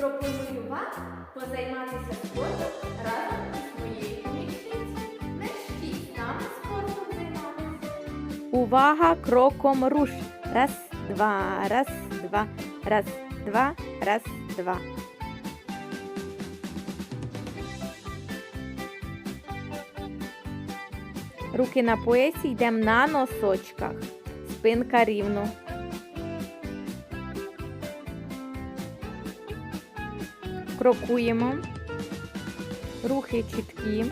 Пропоную вам позайматися спортом разом із моєю помічницею. Мерщій з нами спортом займатися. Увага, кроком руш. Раз, два, раз, два, раз, два, раз, два. Руки на поясі йдемо на носочках. Спинка рівно. Крокуємо. Рухи чіткі.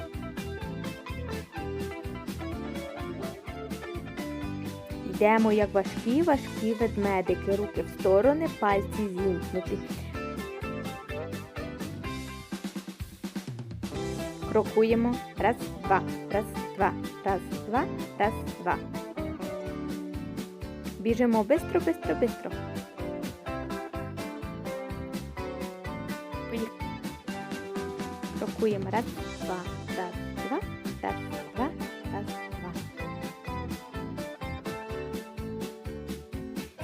Йдемо як важкі, важкі ведмедики. Руки в сторони, пальці зімкнуті. Крокуємо. Раз, два, раз, два, раз, два, раз, два. Біжимо бистро, бистро, бистро. Крокуємо. Раз, два, раз, два, раз, два, раз, два.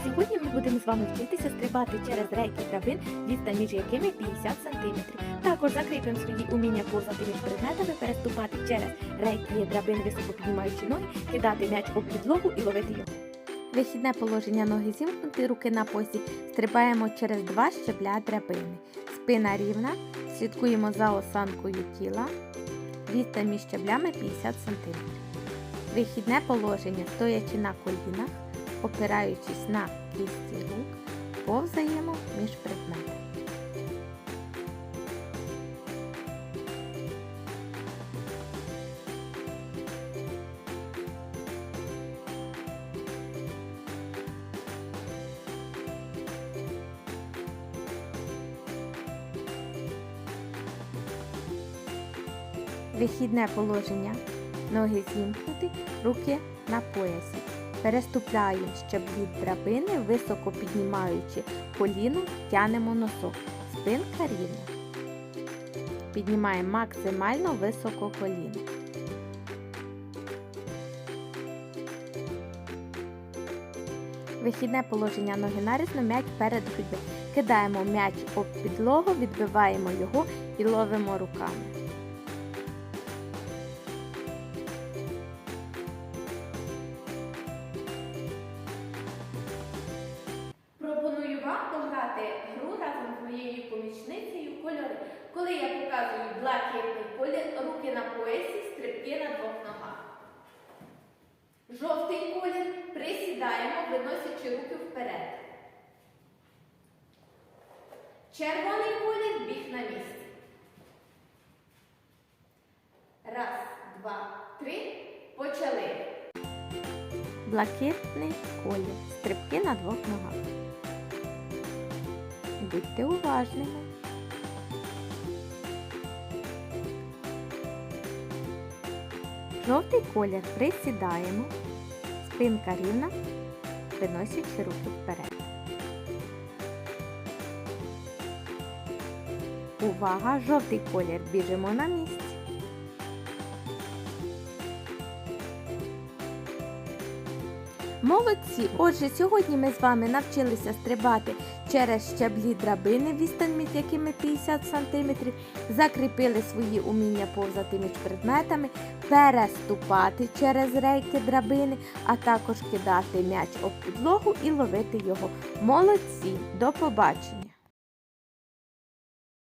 Сьогодні ми будемо з вами вчитися стрибати через рейки драбин, відстань між якими 50 см. Також закріпимо свої уміння повзати між предметами, переступати через рейки драбин, високо піднімаючи ноги, кидати м'яч об підлогу і ловити його. Вихідне положення ноги зімкнуті, руки на посі. Стрибаємо через два щебля драбини. Спина рівна, слідкуємо за осанкою тіла. Відстань між щеблями 50 см. Вихідне положення, стоячи на колінах, опираючись на кісті рук, повзаємо між предметами. Вихідне положення. Ноги зімкнуті, руки на поясі. Переступляємо щеблі драбини, високо піднімаючи коліно, тянемо носок. Спинка рівна. Піднімаємо максимально високо коліно. Вихідне положення ноги нарізно, м'яч перед ходьби. Кидаємо м'яч об підлогу, відбиваємо його і ловимо руками. Вам гру разом з моєю помічницею кольори. Коли я показую блакитний колір, руки на поясі, стрибки на двох ногах. Жовтий колір присідаємо, виносячи руки вперед. Червоний колір біг на місці. Раз, два, три. Почали. Блакитний колір. Стрибки на двох ногах. Будьте уважними. Жовтий колір присідаємо. Спинка рівна, виносячи руки вперед. Увага! Жовтий колір. Біжимо на місці. Молодці! Отже, сьогодні ми з вами навчилися стрибати через щаблі драбини, відстань між якими 50 см, закріпили свої уміння повзати між предметами, переступати через рейки драбини, а також кидати м'яч об підлогу і ловити його. Молодці! До побачення!